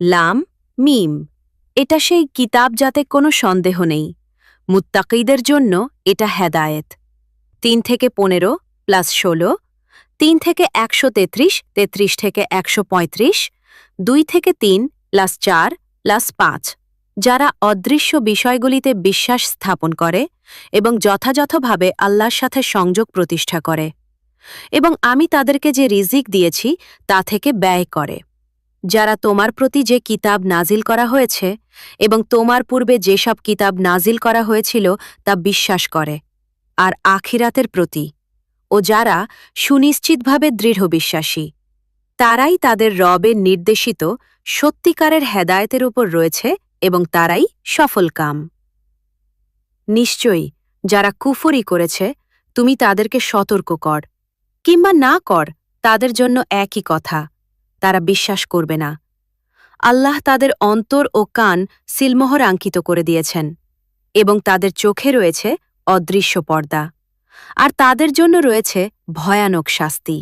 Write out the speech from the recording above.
লাম, মিম। এটা সেই কিতাব যাতে কোনো সন্দেহ নেই। মুত্তাকিদের জন্য এটা হেদায়েত। তিন থেকে পনেরো প্লাস ষোলো, তিন থেকে একশো তেত্রিশ তেত্রিশ থেকে একশো পঁয়ত্রিশ, দুই থেকে তিন প্লাস চার প্লাস পাঁচ। যারা অদৃশ্য বিষয়গুলিতে বিশ্বাস স্থাপন করে এবং যথাযথভাবে আল্লাহর সাথে সংযোগ প্রতিষ্ঠা করে। এবং আমি তাদেরকে যে রিজিক দিয়েছি তা থেকে ব্যয় করে। যারা তোমার প্রতি যে কিতাব নাজিল করা হয়েছে এবং তোমার পূর্বে যেসব কিতাব নাজিল করা হয়েছিল তা বিশ্বাস করে, আর আখিরাতের প্রতি, ও যারা সুনিশ্চিতভাবে দৃঢ় বিশ্বাসী তারাই তাদের রবের নির্দেশিত সত্যিকারের হেদায়েতের উপর রয়েছে এবং তারাই সফল কাম। নিশ্চয়ই যারা কুফরি করেছে, তুমি তাদেরকে সতর্ক কর, কিংবা না কর, তাদের জন্য একই কথা। তারা বিশ্বাস করবে না। আল্লাহ তাদের অন্তর ও কান সিলমোহর আঙ্কিত করে দিয়েছেন এবং তাদের চোখে রয়েছে অদৃশ্য পর্দা। আর তাদের জন্য রয়েছে ভয়ানক শাস্তি।